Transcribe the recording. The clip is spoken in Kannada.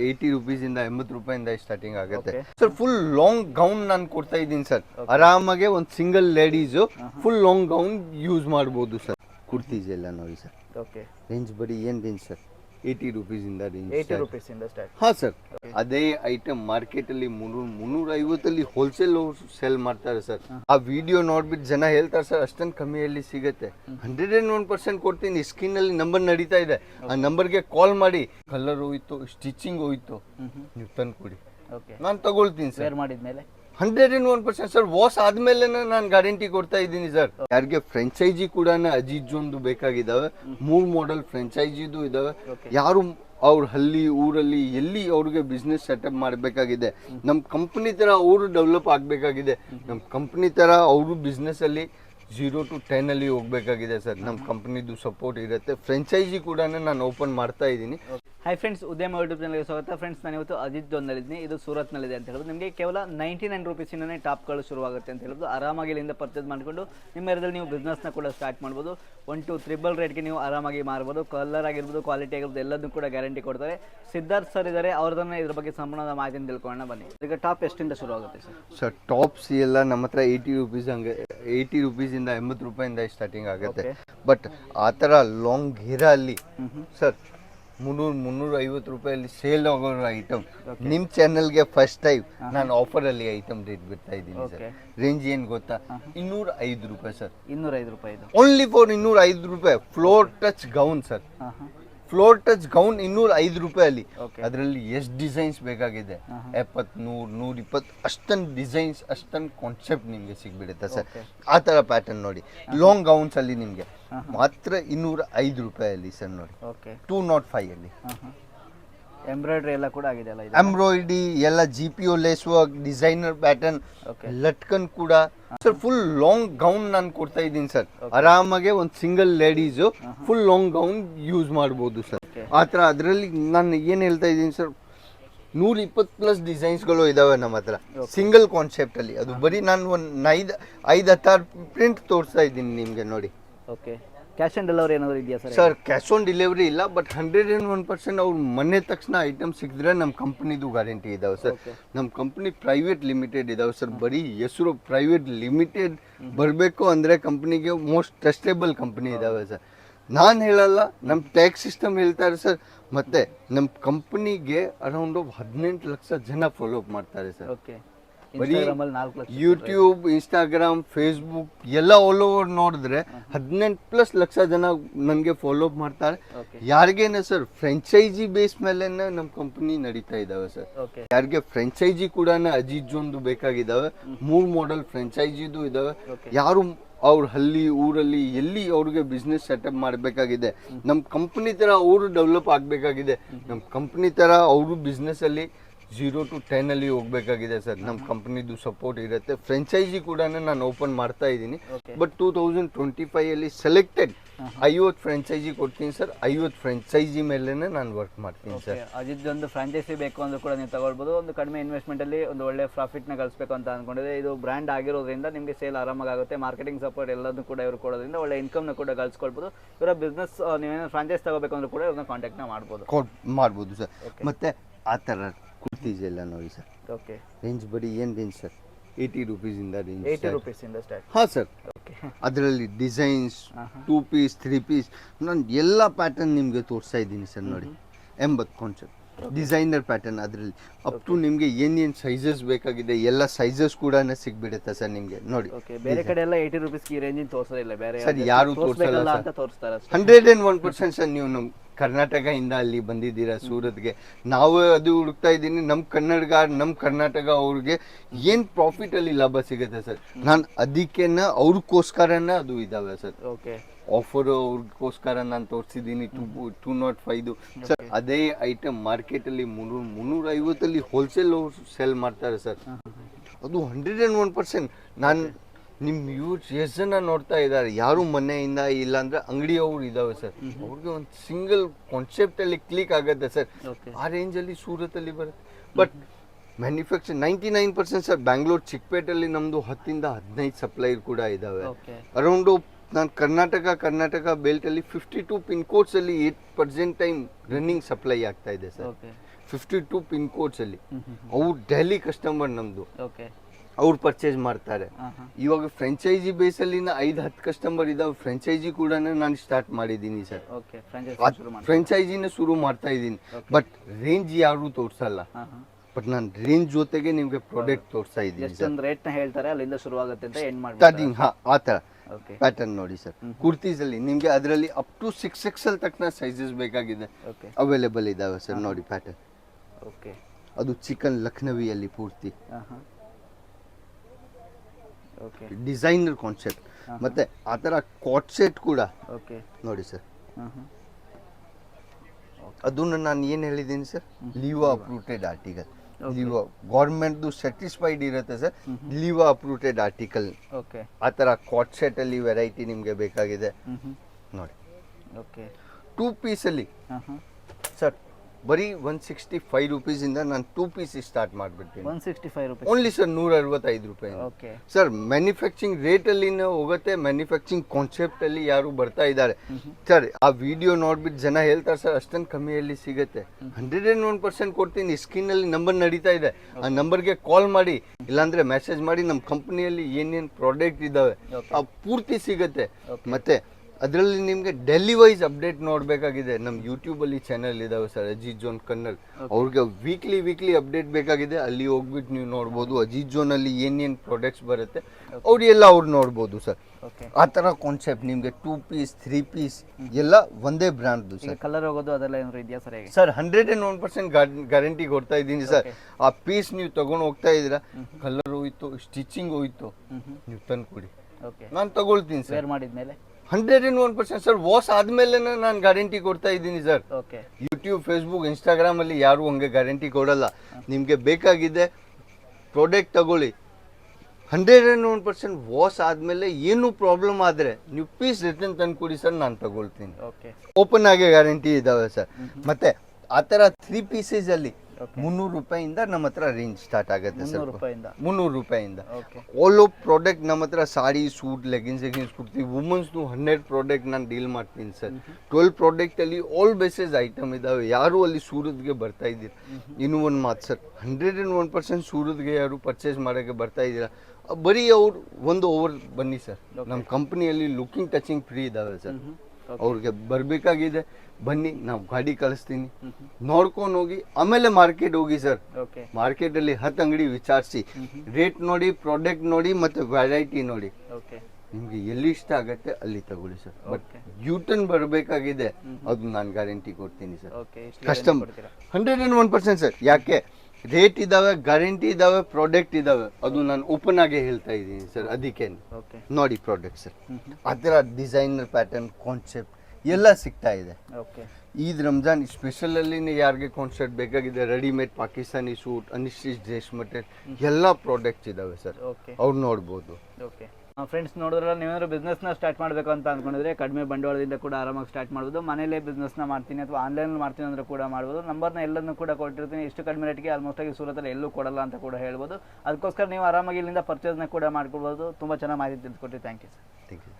ಏಯ್ಟಿ ರುಪೀಸಿಂದ ಎಂಬತ್ತು ರೂಪಾಯಿಂದ ಸ್ಟಾರ್ಟಿಂಗ್ ಆಗುತ್ತೆ. ಸರ್ ಫುಲ್ ಲಾಂಗ್ ಗೌನ್ ನಾನು ಕೊಡ್ತಾ ಇದ್ದೀನಿ ಸರ್ ಆರಾಮಾಗೆ ಒಂದು single ladies full long gown use ಮಾಡ್ಬೋದು ಸರ್ ಕುರ್ತೀಸ್ ಎಲ್ಲ ನೋಡಿ ಸರ್ ಓಕೆ ರೇಂಜ್ ಬರೀ ಏನು ರೇಂಜ್ ಸರ್ ಏಯ್ಟಿ ರುಪೀಸಿಂದ ರೇಂಜ್ ಏಯ್ಟಿ ಇಂದ ಸ್ಟಾರ್ಟ್ ಹಾಂ ಸರ್ ಅದೇ ಐಟಮ್ ಮಾರ್ಕೆಟಲ್ಲಿ ಮುನ್ನೂರು ಮುನ್ನೂರ ಐವತ್ತಲ್ಲಿ ಹೋಲ್ಸೇಲ್ ಸೆಲ್ ಮಾಡ್ತಾರೆ ಸರ್ ಆ ವಿಡಿಯೋ ನೋಡ್ಬಿಟ್ಟು ಜನ ಹೇಳ್ತಾರೆ ಸರ್ ಅಷ್ಟೊಂದು ಕಮ್ಮಿಯಲ್ಲಿ ಸಿಗುತ್ತೆ. ಹಂಡ್ರೆಡ್ ಆ್ಯಂಡ್ ಒನ್ ಪರ್ಸೆಂಟ್ ಕೊಡ್ತೀನಿ ಸ್ಕಿನ್ನಲ್ಲಿ ನಂಬರ್ ನಡೀತಾ ಇದೆ. ಆ ನಂಬರ್ಗೆ ಕಾಲ್ ಮಾಡಿ. ಕಲರ್ ಹೋಯ್ತು ಸ್ಟಿಚಿಂಗ್ ಹೋಯ್ತು. ನೀವು ತಂದು ಕೊಡಿ ಓಕೆ ನಾನು ತಗೊಳ್ತೀನಿ ಸರ್ ಮಾಡಿದ್ಮೇಲೆ? Hundred and one percent sir wash ಆದ್ಮೇಲೆ ನಾನು ಗ್ಯಾರಂಟಿ ಕೊಡ್ತಾ ಇದ್ದೀನಿ ಸರ್. ಯಾರಿಗೆ ಫ್ರೆಂಚೈಜಿ ಕೂಡ ಅಜಿತ್ ಒಂದು ಬೇಕಾಗಿದ್ದಾವೆ. ಮೂರ್ ಮಾಡೆಲ್ ಫ್ರೆಂಚೈಜಿದು ಇದಾವೆ. ಯಾರು ಅವ್ರ ಹಳ್ಳಿ ಊರಲ್ಲಿ ಎಲ್ಲಿ ಅವ್ರಿಗೆ ಬಿಸ್ನೆಸ್ ಸೆಟಪ್ ಮಾಡಬೇಕಾಗಿದೆ. ನಮ್ಮ ಕಂಪ್ನಿ ತರ ಅವರು ಡೆವಲಪ್ ಆಗಬೇಕಾಗಿದೆ. ನಮ್ಮ ಕಂಪ್ನಿ ತರ ಅವರು ಬಿಸ್ನೆಸ್ ಜೀರೋ ಟು ಟೆನ್ನಲ್ಲಿ ಹೋಗಬೇಕಾಗಿದೆ ಹೋಗ್ಬೇಕಾಗಿದೆ ಸರ್. ನಮ್ಮ ಕಂಪ್ನಿದು ಸಪೋರ್ಟ್ ಇರುತ್ತೆ. ಫ್ರೆಂಚೈಸಿ ಕೂಡ ನಾನು ಓಪನ್ ಮಾಡ್ತಾ ಇದ್ದೀನಿ. ಹೈ ಫ್ರೆಂಡ್ಸ್ ಉದ್ಯಮ ಯೂಟ್ಯೂಬ್ ಚಾನಲ್ಗೆ ಸ್ವಾಗತ. ಫ್ರೆಂಡ್ಸ್ ನಾನು ಇವತ್ತು ಅಜಿತ್ ಒಂದಲ್ಲಿದ್ದೀನಿ. ಇದು ಸೂರತ್ನಲ್ಲಿದೆ ಅಂತ ಹೇಳೋದು. ನಿಮಗೆ ಕೇವಲ ನೈಂಟಿ ನೈನ್ ರುಪೀಸಿಂದನೇ ಟಾಪ್ಗಳು ಶುರುವಾಗುತ್ತೆ ಅಂತ ಹೇಳೋದು. ಆರಾಮಾಗಿ ಇಲ್ಲಿಂದ ಪರ್ಚೇಸ್ ಮಾಡಿಕೊಂಡು ನಿಮ್ಮ ಏರಿಯಾದಲ್ಲಿ ನೀವು ಬಿಸ್ನೆಸ್ನ ಕೂಡ ಸ್ಟಾರ್ಟ್ ಮಾಡ್ಬೋದು. ಒನ್ ಟು ತ್ರಿಬಲ್ ರೇಟ್ಗೆ ನೀವು ಆರಾಮಾಗಿ ಮಾರ್ಬೋದು. ಕಲರ್ ಆಗಿರ್ಬೋದು ಕ್ವಾಲಿಟಿ ಆಗಿರ್ಬೋದು ಎಲ್ಲದನ್ನು ಕೂಡ ಗ್ಯಾರಂಟಿ ಕೊಡ್ತಾರೆ. ಸಿದ್ಧಾರ್ಥ್ ಸರ್ ಇದ್ದಾರೆ ಅವ್ರದನ್ನ ಇದ್ರ ಬಗ್ಗೆ ಸಂಪೂರ್ಣದ ಮಾಹಿತಿ ತಿಳ್ಕೊಳ್ಳೋಣ. ಬನ್ನಿ. ಈಗ ಟಾಪ್ ಎಷ್ಟಿಂದ ಶುರುವಾಗುತ್ತೆ ಸರ್? ಸರ್ ಟಾಪ್ಸ್ ಎಲ್ಲ ನಮ್ಮ ಹತ್ರ ಏಯ್ಟಿ ರುಪೀಸ್ ಹಂಗೆ ಏಯ್ಟಿ ರುಪೀಸಿಂದ ಎಂಬತ್ತು ರೂಪಾಯಿಂದ ಸ್ಟಾರ್ಟಿಂಗ್ ಆಗುತ್ತೆ. ಬಟ್ ಆ ಥರ ಲಾಂಗ್ ಗಿರಲ್ಲಿ ಅಲ್ಲಿ ಸರ್ ಮುನ್ನೂರು ಮುನ್ನೂರ ಐವತ್ತು ರೂಪಾಯಲ್ಲಿ ಸೇಲ್ ಆಗೋ ಐಟಮ್ ನಿಮ್ಮ ಚಾನಲ್ಗೆ ಫಸ್ಟ್ ಟೈಮ್ ನಾನು ಆಫರಲ್ಲಿ ಐಟಮ್ ರೇಟ್ ಬಿಡ್ತಾ ಇದ್ದೀನಿ ಸರ್. ರೇಂಜ್ ಏನು ಗೊತ್ತಾ? ಇನ್ನೂರ ಐದು ರೂಪಾಯಿ ಸರ್ ಇನ್ನೂರೈದು ರೂಪಾಯಿ ಓನ್ಲಿ ಫಾರ್ ಇನ್ನೂರ ಐದು ರೂಪಾಯಿ. Floor touch gown sir floor touch gown ಇನ್ನೂರ ಐದು ರೂಪಾಯಲ್ಲಿ. ಅಲ್ಲಿ ಅದರಲ್ಲಿ ಎಷ್ಟು ಡಿಸೈನ್ಸ್ ಬೇಕಾಗಿದೆ? ಎಪ್ಪತ್ ನೂರ್ ನೂರ ಇಪ್ಪತ್ತು ಅಷ್ಟೊಂದು ಡಿಸೈನ್ಸ್ ಅಷ್ಟೊಂದು ಕಾನ್ಸೆಪ್ಟ್ ನಿಮಗೆ ಸಿಗ್ಬಿಡುತ್ತೆ ಸರ್. ಆ ಥರ ಪ್ಯಾಟರ್ನ್ ನೋಡಿ. ಲಾಂಗ್ ಗೌನ್ಸ್ ಅಲ್ಲಿ ನಿಮಗೆ. ಮಾತ್ರ ಇನ್ನೂರ ಐದು ರೂಪಾಯಲ್ಲಿ ಸರ್ ನೋಡಿ. ಟೂ ನಾಟ್ ಫೈವ್ ಅಲ್ಲಿ. ಎಂಬ್ರಾಯ್ಡ್ರಿ ಎಲ್ಲ ಕೂಡ ಆಗಿದೆ ಅಲ್ಲ ಇದು? ಎಂಬ್ರಾಯ್ಡಿ ಎಲ್ಲ G P O lace work designer pattern. Latkan ಕೂಡ. ಸರ್ ಫುಲ್ ಲಾಂಗ್ ಗೌನ್ ನಾನು ಕೊಡ್ತಾ ಇದ್ದೀನಿ ಸರ್ ಆರಾಮಾಗೆ ಒಂದು single ladies full long gown use ಮಾಡ್ಬೋದು ಸರ್. ಆ ಥರ ಅದರಲ್ಲಿ ನಾನು ಏನು ಹೇಳ್ತಾ ಇದ್ದೀನಿ ಸರ್ ನೂರ ಇಪ್ಪತ್ತು ಪ್ಲಸ್ ಡಿಸೈನ್ಸ್ಗಳು ಇದಾವೆ ನಮ್ಮ ಹತ್ರ. ಸಿಂಗಲ್ ಕಾನ್ಸೆಪ್ಟಲ್ಲಿ ಅದು ಬರೀ ನಾನು ಒಂದು ಐದು ಐದು ಹತ್ತಾರು ಪ್ರಿಂಟ್ ತೋರಿಸ್ತಾ ಇದ್ದೀನಿ ನಿಮಗೆ ನೋಡಿ. ಓಕೆ ಕ್ಯಾಶ್ ಆನ್ ಡೆಲಿವರಿ ಏನಾದರೂ ಇದೆಯಾ sir sir cash on delivery ಇಲ್ಲ but hundred and one percent ಅವ್ರು ಮನೆ ತಕ್ಷಣ ಐಟಮ್ ಸಿಕ್ಕಿದ್ರೆ ನಮ್ಮ ಕಂಪ್ನಿದು ಗ್ಯಾರಂಟಿ ಇದಾವೆ ಸರ್ ನಮ್ಮ ಕಂಪ್ನಿ ಪ್ರೈವೇಟ್ ಲಿಮಿಟೆಡ್ ಇದಾವೆ ಸರ್ ಬರೀ ಹೆಸರು ಪ್ರೈವೇಟ್ ಲಿಮಿಟೆಡ್ ಬರಬೇಕು ಅಂದರೆ ಕಂಪ್ನಿಗೆ ಮೋಸ್ಟ್ ಟ್ರಸ್ಟೇಬಲ್ ಕಂಪ್ನಿ ಇದಾವೆ ಸರ್ ನಾನು ಹೇಳಲ್ಲ ನಮ್ಮ ಟ್ಯಾಕ್ಸ್ ಸಿಸ್ಟಮ್ ಹೇಳ್ತಾರೆ ಸರ್ ಮತ್ತೆ ನಮ್ಮ ಕಂಪ್ನಿಗೆ ಅರೌಂಡ್ ಹದಿನೆಂಟು ಲಕ್ಷ ಜನ ಫಾಲೋ ಅಪ್ ಮಾಡ್ತಾರೆ ಸರ್ ಓಕೆ ಬರೀ ಇನ್ಸ್ಟಾಗ್ರಾಮಲ್ಲಿ ನಾಲ್ಕು ಲಕ್ಷ ಯೂಟ್ಯೂಬ್ ಇನ್ಸ್ಟಾಗ್ರಾಮ್ ಫೇಸ್ಬುಕ್ ಎಲ್ಲ ಆಲ್ ಓವರ್ ನೋಡಿದ್ರೆ ಹದಿನೆಂಟು ಪ್ಲಸ್ ಲಕ್ಷ ಜನ ನನಗೆ ಫಾಲೋ ಅಪ್ ಮಾಡ್ತಾರೆ. ಯಾರಿಗೇನೆ ಸರ್ ಫ್ರೆಂಚೈಸಿ ಬೇಸ್ ಮೇಲೆ ನಮ್ಮ ಕಂಪನಿ ನಡೀತಾ ಇದಾವೆ ಸರ್ ಯಾರಿಗೆ ಫ್ರೆಂಚೈಸಿ ಕೂಡ ಅಜಿತ್ ಒಂದು ಬೇಕಾಗಿದ್ದಾವೆ ಮೂರ್ ಮಾಡೆಲ್ ಫ್ರೆಂಚೈಸಿದು ಇದಾವೆ. ಯಾರು ಅವ್ರ ಹಳ್ಳಿ ಊರಲ್ಲಿ ಎಲ್ಲಿ ಅವ್ರಿಗೆ ಬಿಸ್ನೆಸ್ ಸೆಟಪ್ ಮಾಡಬೇಕಾಗಿದೆ. ನಮ್ಮ ಕಂಪ್ನಿ ತರ ಅವರು ಡೆವಲಪ್ ಆಗಬೇಕಾಗಿದೆ. ನಮ್ಮ ಕಂಪ್ನಿ ತರ ಅವರು ಬಿಸ್ನೆಸ್ ಜೀರೋ ಟು ಟೆನ್ ಹೋಗಬೇಕಾಗಿದೆ ಹೋಗ್ಬೇಕಾಗಿದೆ ಸರ್. ನಮ್ಮ ಕಂಪ್ನಿದು ಸಪೋರ್ಟ್ ಇರುತ್ತೆ. ಫ್ರೆಂಚೈಸಿ ಕೂಡ ನಾನು ಓಪನ್ ಮಾಡ್ತಾ ಇದ್ದೀನಿ. ಬಟ್ ಟೂ ತೌಸಂಡ್ ಟ್ವೆಂಟಿ ಫೈವಲ್ಲಿ ಅಲ್ಲಿ ಸೆಲೆಕ್ಟೆಡ್ ಐವತ್ತು ಫ್ರೆಂಚೈಸಿ ಕೊಡ್ತೀನಿ ಸರ್. ಐವತ್ತು ಫ್ರೆಂಚೈಸಿ ಮೇಲೇ ನಾನು ವರ್ಕ್ ಮಾಡ್ತೀನಿ ಸರ್. ಅಜಿತ್ ಒಂದು ಫ್ರಾಂಚೈಸಿ ಬೇಕು ಅಂದ್ರೆ ಕೂಡ ನೀವು ತಗೊಳ್ಬೋದು. ಒಂದು ಕಡಿಮೆ ಇನ್ವೆಸ್ಟ್ಮೆಂಟಲ್ಲಿ ಒಂದು ಒಳ್ಳೆ ಪ್ರಾಫಿಟ್ನ ಕಲಿಸ್ಬೇಕು ಅಂತ ಅಂದ್ಕೊಂಡಿದೆ ಇದು ಬ್ರ್ಯಾಂಡ್ ಆಗಿರೋದ್ರಿಂದ ನಿಮಗೆ ಸೇಲ್ ಆರಾಮಾಗುತ್ತೆ ಮಾರ್ಕೆಟಿಂಗ್ ಸಪೋರ್ಟ್ ಎಲ್ಲದನ್ನು ಕೂಡ ಇವರು ಕೊಡೋದ್ರಿಂದ ಒಳ್ಳೆ ಇನ್ಕಮ್ನ ಕೂಡ ಗಳಿಸ್ಕೊಳ್ಬೋದು. ಇವರ ಬಿಸ್ನೆಸ್ ನೀವೇನೋ ಫ್ರಾಂಚೈಸ್ ತಗೋಬೇಕು ಅಂದ್ರೂ ಕೂಡ ಇವ್ರನ್ನ ಕಾಂಟ್ಯಾಕ್ಟ್ನ ಮಾಡ್ಬೋದು. ಮಾಡ್ಬೋದು ಸರ್. ಮತ್ತೆ ಆ ಥರ ಕುರ್ತೀಸ್ ಎಲ್ಲ ನೋಡಿ ಸರ್. ಓಕೆ ರೇಂಜ್ ಬಡಿ ಏನು ರೇಂಜ್ ಸರ್? ಏಯ್ಟಿ ರುಪೀಸಿಂದ ರೇಂಜ್ ಏಯ್ಟಿ ರುಪೀಸಿಂದ ಸ್ಟಾರ್ಟ್ ಹಾಂ ಸರ್. ಓಕೆ ಅದರಲ್ಲಿ designs two piece three piece ನಾನು ಎಲ್ಲ ಪ್ಯಾಟರ್ನ್ ನಿಮಗೆ ತೋರಿಸ್ತಾ ಇದ್ದೀನಿ ಸರ್ ನೋಡಿ. ಎಂಬತ್ತು ಕಾನ್ಸೆಪ್ಟ್ ಡಿಸೈನರ್ ಪ್ಯಾಟರ್ನ್ ಅದರಲ್ಲಿ. ಅಪ್ ಟು ನಿಮಗೆ ಏನೇನು ಸೈಜಸ್ ಬೇಕಾಗಿದೆ ಎಲ್ಲ ಸೈಜಸ್ ಕೂಡ ಸಿಗ್ಬಿಡುತ್ತೆ ಸರ್ ನಿಮಗೆ? ನೋಡಿ. ಬೇರೆ ಕಡೆ ಎಲ್ಲ ಏಯ್ಟಿ ರುಪೀಸ್ ಈ ರೇಂಜಿನ ತೋರಿಸೋದಿಲ್ಲ. ಬೇರೆ ಸರ್, ಯಾರು ತೋರಿಸಲ್ಲ hundred and one percent sir ನೀವು ನಮ್ಮ ಕರ್ನಾಟಕದಿಂದ ಅಲ್ಲಿ ಬಂದಿದ್ದೀರಾ ಸೂರತ್ಗೆ? ನಾವು ಅದು ಹುಡುಕ್ತಾ ಇದ್ದೀನಿ ನಮ್ಮ ಕನ್ನಡಗ ನಮ್ಮ ಕರ್ನಾಟಕ ಅವ್ರಿಗೆ ಏನು ಪ್ರಾಫಿಟ್ ಅಲ್ಲಿ ಲಾಭ ಸಿಗುತ್ತೆ ಸರ್? ನಾನು ಅದಕ್ಕೆನ ಅವ್ರಿಗೋಸ್ಕರನೇ ಅದು ಇದಾವೆ ಸರ್. ಓಕೆ ಆಫರ್ ಅವ್ರಿಗೋಸ್ಕರ ನಾನು ತೋರಿಸಿದ್ದೀನಿ ಟೂ ಟೂ ನಾಟ್ ಫೈದು. ಸರ್ ಅದೇ ಐಟಮ್ ಮಾರ್ಕೆಟಲ್ಲಿ ಮುನ್ನೂರು ಮುನ್ನೂರ ಐವತ್ತಲ್ಲಿ ಹೋಲ್ಸೇಲ್ ಸೆಲ್ ಮಾಡ್ತಾರೆ ಸರ್. ಅದು ಹಂಡ್ರೆಡ್ ಆ್ಯಂಡ್ ಒನ್ ಪರ್ಸೆಂಟ್ ನಾನು ನಿಮ್ಮ ಯೂಸ್ ಎಷ್ಟು ಜನ ನೋಡ್ತಾ ಇದ್ದಾರೆ? ಯಾರು ಮನೆಯಿಂದ ಇಲ್ಲ ಅಂದ್ರೆ ಅಂಗಡಿಯವ್ರು ಇದಾವೆ ಸರ್. ಅವ್ರಿಗೆ ಒಂದು ಸಿಂಗಲ್ ಕಾನ್ಸೆಪ್ಟಲ್ಲಿ ಕ್ಲಿಕ್ ಆಗುತ್ತೆ ಸರ್. ಆ ರೇಂಜಲ್ಲಿ ಸೂರತಲ್ಲಿ ಬರುತ್ತೆ. But manufacture ninety nine percent sir Bangalore ಚಿಕ್ಕಪೇಟೆಯಲ್ಲಿ ನಮ್ಮದು ಹತ್ತಿಂದ ಹದಿನೈದು ಸಪ್ಲೈರ್ ಕೂಡ ಇದ್ದಾವೆ ಓಕೆ ಅರೌಂಡು ನಾನು ಕರ್ನಾಟಕ ಕರ್ನಾಟಕ ಬೆಲ್ಟಲ್ಲಿ fifty two pin ಕೋಡ್ಸಲ್ಲಿ eight percent time running supply ಆಗ್ತಾ ಇದೆ sir. Fifty two pin codes ಅಲ್ಲಿ. ಅವ್ರು ಡೆಲ್ಲಿ ಕಸ್ಟಮರ್ ನಮ್ದು. ಓಕೆ ಅವ್ರು ಪರ್ಚೇಸ್ ಮಾಡ್ತಾರೆ. ಇವಾಗ ಫ್ರೆಂಚೈಸಿ ಬೇಸಲ್ಲಿನ ಐದು ಹತ್ತು ಕಸ್ಟಮರ್ ಇದಾವೆ. ಫ್ರೆಂಚೈಸಿ ಕೂಡ ನಾನು ಸ್ಟಾರ್ಟ್ ಮಾಡಿದ್ದೀನಿ ಸರ್. ಫ್ರೆಂಚೈಸಿನ ಶುರು ಮಾಡ್ತಾ ಇದ್ದೀನಿ. ಬಟ್ ರೇಂಜ್ ಯಾರು ತೋರಿಸಲ್ಲ. ಬಟ್ ನಾನು ರೇಂಜ್ ಜೊತೆಗೆ ನಿಮ್ಗೆ ಪ್ರಾಡಕ್ಟ್ ತೋರಿಸ್ತಾ ಇದ್ದೀನಿ ಎಷ್ಟೊಂದು ರೇಟ್ನ ಹೇಳ್ತಾರೆ ಅಲ್ಲಿಂದ ಶುರುವಾಗುತ್ತೆ ಅಂತ ಎಂಡ್ ಮಾಡಿ ಸ್ಟಾರ್ಟಿಂಗ್ ಹಾ ಆ ಥರ. ಪ್ಯಾಟರ್ನ್ ನೋಡಿ ಸರ್. ಕುರ್ತೀಸ್ ಅಲ್ಲಿ ನಿಮ್ಗೆ ಅದರಲ್ಲಿ up to six X L ತಕ್ಕನ sizes ಬೇಕಾಗಿದೆ. ಅವೈಲೇಬಲ್ ಇದಾವೆ ಸರ್ ನೋಡಿ ಪ್ಯಾಟರ್ನ್ ಓಕೆ ಅದು ಚಿಕನ್ ಲಕ್ನವಿಯಲ್ಲಿ ಪೂರ್ತಿ. ಡಿಸೈನರ್ ಕಾನ್ಸೆಪ್ಟ್ ಮತ್ತೆ ಆ ಥರ ಕಾಟ್ ಸೆಟ್ ಕೂಡ ಓಕೆ ನೋಡಿ ಸರ್ ಹಾಂ ಅದನ್ನ ನಾನು ಏನು ಹೇಳಿದ್ದೀನಿ sir leave uprooted article leave ಗೌರ್ಮೆಂಟ್ದು ಸ್ಯಾಟಿಸ್ಫೈಡ್ ಇರುತ್ತೆ sir leave uprooted article okay ಆ ಥರ ಕಾಟ್ ಸೆಟ್ಟಲ್ಲಿ ವೆರೈಟಿ ನಿಮಗೆ ಬೇಕಾಗಿದೆ. ಹ್ಞೂ ನೋಡಿ. ಓಕೆ ಟೂ ಪೀಸಲ್ಲಿ ಸರ್ ಬರೀ ಒನ್ ಸಿಕ್ಸ್ಟಿ ಫೈವ್ ರುಪೀಸಿಂದ ನಾನು ಟೂ ಪೀಸ್ ಸ್ಟಾರ್ಟ್ ಮಾಡಿಬಿಡ್ತೀನಿ. One sixty five rupees only sir ನೂರ ಅರವತ್ತೈದು ರೂಪಾಯಿ ಓಕೆ ಸರ್ ಮ್ಯಾನುಫ್ಯಾಕ್ಚರಿಂಗ್ ರೇಟಲ್ಲಿನೂ ಹೋಗುತ್ತೆ ಮ್ಯಾನುಫ್ಯಾಕ್ಚರಿಂಗ್ ಕಾನ್ಸೆಪ್ಟಲ್ಲಿ ಯಾರು ಬರ್ತಾ ಇದ್ದಾರೆ. ಸರ್ ಆ ವಿಡಿಯೋ ನೋಡ್ಬಿಟ್ಟು ಜನ ಹೇಳ್ತಾರೆ ಸರ್ ಅಷ್ಟೊಂದು ಕಮ್ಮಿಯಲ್ಲಿ ಸಿಗುತ್ತೆ. ಹಂಡ್ರೆಡ್ ಆ್ಯಂಡ್ ಒನ್ ಪರ್ಸೆಂಟ್ ಕೊಡ್ತೀನಿ ಸ್ಕ್ರೀನಲ್ಲಿ ನಂಬರ್ ನಡೀತಾ ಇದೆ. ಆ ನಂಬರ್ಗೆ ಕಾಲ್ ಮಾಡಿ ಇಲ್ಲಾಂದ್ರೆ ಮೆಸೇಜ್ ಮಾಡಿ ನಮ್ಮ ಕಂಪ್ನಿಯಲ್ಲಿ ಏನೇನು ಪ್ರಾಡಕ್ಟ್ ಇದ್ದಾವೆ ಆ ಪೂರ್ತಿ ಸಿಗುತ್ತೆ. ಮತ್ತೆ ಅದರಲ್ಲಿ ನಿಮಗೆ ಡೆಲ್ಲಿ ವೈಸ್ ಅಪ್ಡೇಟ್ ನೋಡಬೇಕಾಗಿದೆ. ನಮ್ಮ ಯೂಟ್ಯೂಬಲ್ಲಿ ಚಾನಲ್ ಇದಾವೆ ಸರ್ ಅಜಿತ್ ಜೋನ್ ಕನ್ನಲ್ ಅವ್ರಿಗೆ ವೀಕ್ಲಿ ವೀಕ್ಲಿ ಅಪ್ಡೇಟ್ ಬೇಕಾಗಿದೆ. ಅಲ್ಲಿ ಹೋಗ್ಬಿಟ್ಟು ನೀವು ನೋಡ್ಬೋದು. ಅಜಿತ್ ಜೋನಲ್ಲಿ ಏನೇನು ಪ್ರಾಡಕ್ಟ್ಸ್ ಬರುತ್ತೆ ಅವ್ರು ಎಲ್ಲ ಅವ್ರು ನೋಡ್ಬೋದು ಸರ್. ಆ ಥರ ಕಾನ್ಸೆಪ್ಟ್ ನಿಮಗೆ ಟೂ ಪೀಸ್ ತ್ರೀ ಪೀಸ್ ಎಲ್ಲ ಒಂದೇ ಬ್ರ್ಯಾಂಡ್ದು ಸರ್. ಕಲರ್ ಹೋಗೋದು ಅದೆಲ್ಲ ಏನಾದ್ರು ಇದೆಯಾ sir sir hundred and one percent guarantee ಕೊಡ್ತಾ ಇದ್ದೀನಿ ಸರ್. ಆ ಪೀಸ್ ನೀವು ತೊಗೊಂಡು ಹೋಗ್ತಾ ಇದ್ದೀರಾ ಕಲರ್ ಹೋಯ್ತು ಸ್ಟಿಚಿಂಗ್ ಹೋಯ್ತು ನೀವು ತಂದು ಕೊಡಿ ಓಕೆ ನಾನು ತಗೊಳ್ತೀನಿ ಸರ್. ಮಾಡಿದ ಮಾಡಿದ್ಮೇಲೆ? Hundred and one percent sir wash ಆದ್ಮೇಲೆ ನಾನು ಗ್ಯಾರಂಟಿ ಕೊಡ್ತಾ ಇದ್ದೀನಿ ಸರ್. ಯೂಟ್ಯೂಬ್ ಫೇಸ್ಬುಕ್ ಇನ್ಸ್ಟಾಗ್ರಾಮ್ ಅಲ್ಲಿ ಯಾರು ಹಂಗೆ ಗ್ಯಾರಂಟಿ ಕೊಡಲ್ಲ. ನಿಮಗೆ ಬೇಕಾಗಿದೆ ಪ್ರಾಡಕ್ಟ್ ತಗೊಳ್ಳಿ. Hundred and one percent wash ಆದಮೇಲೆ ಏನು ಪ್ರಾಬ್ಲಮ್ ಆದರೆ ನೀವು ಪೀಸ್ ರಿಟರ್ನ್ ತಂದು ಕೊಡಿ ಸರ್ ನಾನು ತಗೊಳ್ತೀನಿ. ಓಪನ್ ಆಗಿ ಗ್ಯಾರಂಟಿ ಇದ್ದಾವೆ ಸರ್. ಮತ್ತೆ ಆ ಥರ ತ್ರೀ ಪೀಸಸ್ ಅಲ್ಲಿ Okay. ಮುನ್ನೂರು ರೂಪಾಯಿಂದ ನಮ್ಮ ಹತ್ರ ರೇಂಜ್ ಸ್ಟಾರ್ಟ್ ಆಗುತ್ತೆ ಸರ್ ಮುನ್ನೂರು ರೂಪಾಯಿಂದ. ಮುನ್ನೂರು ರೂಪಾಯಿಂದ. ಓಕೆ ಆಲ್ ಓ ಪ್ರಾಡಕ್ಟ್ ನಮ್ಮ ಹತ್ರ ಸಾರಿ ಸೂಟ್ ಲೆಗಿನ್ಸ್ ಲೆಗಿನ್ಸ್ ಕೊಡ್ತೀವಿ. ವುಮೆನ್ಸ್ದು ಹಂಡ್ರೆಡ್ ಪ್ರಾಡಕ್ಟ್ ನಾನು ಡೀಲ್ ಮಾಡ್ತೀನಿ ಸರ್ ಟ್ವೆಲ್ ಪ್ರಾಡಕ್ಟಲ್ಲಿ ಆಲ್ ಬೇಸಸ್ ಐಟಮ್ ಇದ್ದಾವೆ ಯಾರು ಅಲ್ಲಿ ಸೂರತ್ಗೆ ಬರ್ತಾ ಇದ್ದೀರಾ? ಇನ್ನೂ ಒಂದು ಮಾತು sir hundred and one percent ಸೂರತ್ಗೆ ಯಾರು ಪರ್ಚೇಸ್ ಮಾಡೋಕ್ಕೆ ಬರ್ತಾ ಇದ್ದೀರಾ? ಬರೀ ಅವ್ರು ಒಂದು ಓವರ್ ಬನ್ನಿ ಸರ್ ನಮ್ಮ ಕಂಪ್ನಿಯಲ್ಲಿ ಲುಕಿಂಗ್ ಟಚಿಂಗ್ ಫ್ರೀ ಇದ್ದಾವೆ ಸರ್ ಅವ್ರಿಗೆ ಬರಬೇಕಾಗಿದೆ ಬನ್ನಿ ನಾವು ಗಾಡಿ ಕಳಿಸ್ತೀನಿ. ನೋಡ್ಕೊಂಡು ಹೋಗಿ ಆಮೇಲೆ ಮಾರ್ಕೆಟ್ ಹೋಗಿ ಸರ್. ಓಕೆ ಮಾರ್ಕೆಟಲ್ಲಿ ಹತ್ತು ಅಂಗಡಿ ವಿಚಾರಿಸಿ. ರೇಟ್ ನೋಡಿ ಪ್ರಾಡಕ್ಟ್ ನೋಡಿ ಮತ್ತು ವೆರೈಟಿ ನೋಡಿ. ನಿಮ್ಗೆ ಎಲ್ಲಿ ಇಷ್ಟ ಆಗತ್ತೆ ಅಲ್ಲಿ ತಗೊಳ್ಳಿ ಸರ್. ಬಟ್. ಯೂಟರ್ನ್ ಬರಬೇಕಾಗಿದೆ ಅದು ನಾನು ಗ್ಯಾರಂಟಿ ಕೊಡ್ತೀನಿ sir. Customer hundred and one percent sir. ಯಾಕೆ? ರೇಟ್ ಇದಾವೆ ಗ್ಯಾರಂಟಿ ಇದಾವೆ ಪ್ರಾಡಕ್ಟ್ ಇದಾವೆ. ಅದು ನಾನು ಓಪನ್ ಆಗಿ ಹೇಳ್ತಾ ಇದ್ದೀನಿ ಸರ್ ಅದಕ್ಕೆ ನೋಡಿ ಪ್ರಾಡಕ್ಟ್ ಸರ್ ಅದರ ಹ್ಞೂ ಆ ಥರ ಡಿಸೈನರ್ ಪ್ಯಾಟರ್ನ್ ಕಾನ್ಸೆಪ್ಟ್ ಎಲ್ಲ ಸಿಗ್ತಾ ಇದೆ. ಓಕೆ ಈದ್ ರಂಜಾನ್ ಸ್ಪೆಷಲಲ್ಲಿ ಯಾರಿಗೆ ಕಾನ್ಸೆಪ್ಟ್ ಬೇಕಾಗಿದೆ readymade Pakistani suit unstitch dress material ಎಲ್ಲ ಪ್ರಾಡಕ್ಟ್ಸ್ ಇದಾವೆ ಸರ್ ಅವ್ರು ನೋಡ್ಬೋದು. ಓಕೆ ಫ್ರೆಂಡ್ಸ್ ನೋಡಿದ್ರಲ್ಲ, ನೀವೇನಾದ್ರು ಬಿಸ್ನೆಸ್ನ ಸ್ಟಾರ್ಟ್ ಮಾಡಬೇಕು ಅಂತ ಅಂದ್ಕೊಂಡಿದ್ರೆ ಕಡಿಮೆ ಬಂಡವಾಳದಿಂದ ಕೂಡ ಆರಾಮಾಗಿ ಸ್ಟಾರ್ಟ್ ಮಾಡ್ಬೋದು. ಮನೇಲೇ ಬಿಸ್ನೆಸ್ನ ಮಾಡ್ತೀನಿ ಅಥವಾ ಆನ್ಲೈನ್ ಮಾಡ್ತೀನಿ ಅಂದ್ರೆ ಕೂಡ ಮಾಡ್ಬೋದು. ನಂಬರ್ನ ಎಲ್ಲದನ್ನು ಕೂಡ ಕೊಟ್ಟಿರ್ತೀನಿ. ಇಷ್ಟು ಕಡಿಮೆ ರೇಟ್ಗೆ ಆಲ್ಮೋಸ್ಟ್ ಆಗಿ ಸೂರತಲ್ಲಿ ಎಲ್ಲೂ ಕೊಡಲ್ಲ ಅಂತ ಕೂಡ ಹೇಳ್ಬೋದು. ಅದಕ್ಕೋಸ್ಕರ ನೀವು ಆರಾಮಾಗಿ ಇಲ್ಲಿಂದ ಪರ್ಚೇಸ್ನ ಕೂಡ ಮಾಡ್ಕೊಳ್ಬೋದು. ತುಂಬ ಚೆನ್ನಾಗಿ ಮಾಹಿತಿ ತಿಳಿಸ್ಕೊಟ್ಟು thank you sir thank you